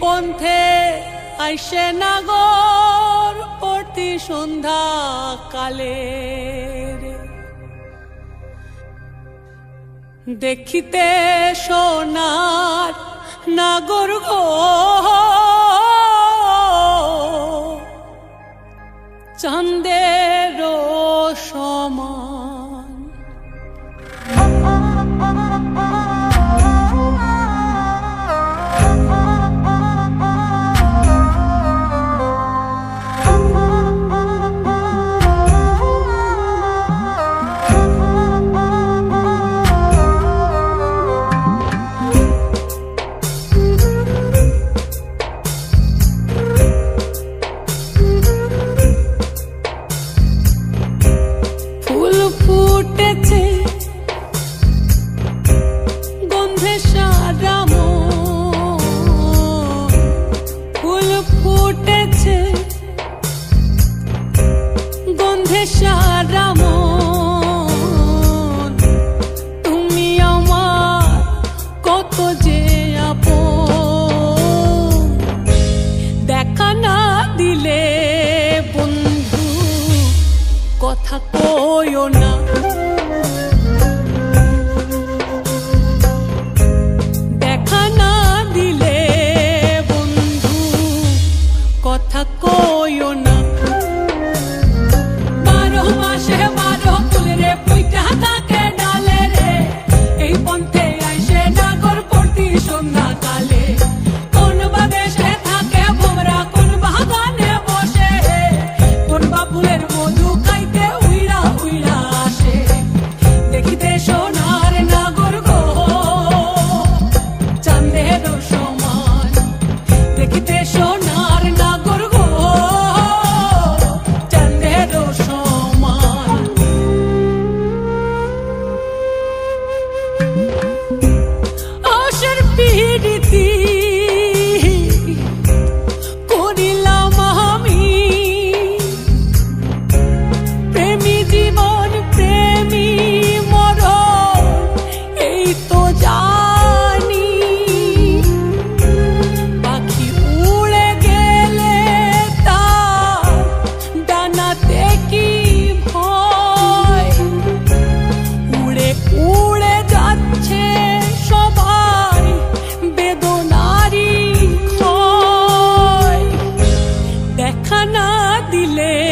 পন্থে আইসে নাগর প্রতি সন্ধ্যা কালে দেখিতে সোনার নাগর গো কথা কইও না। দিলে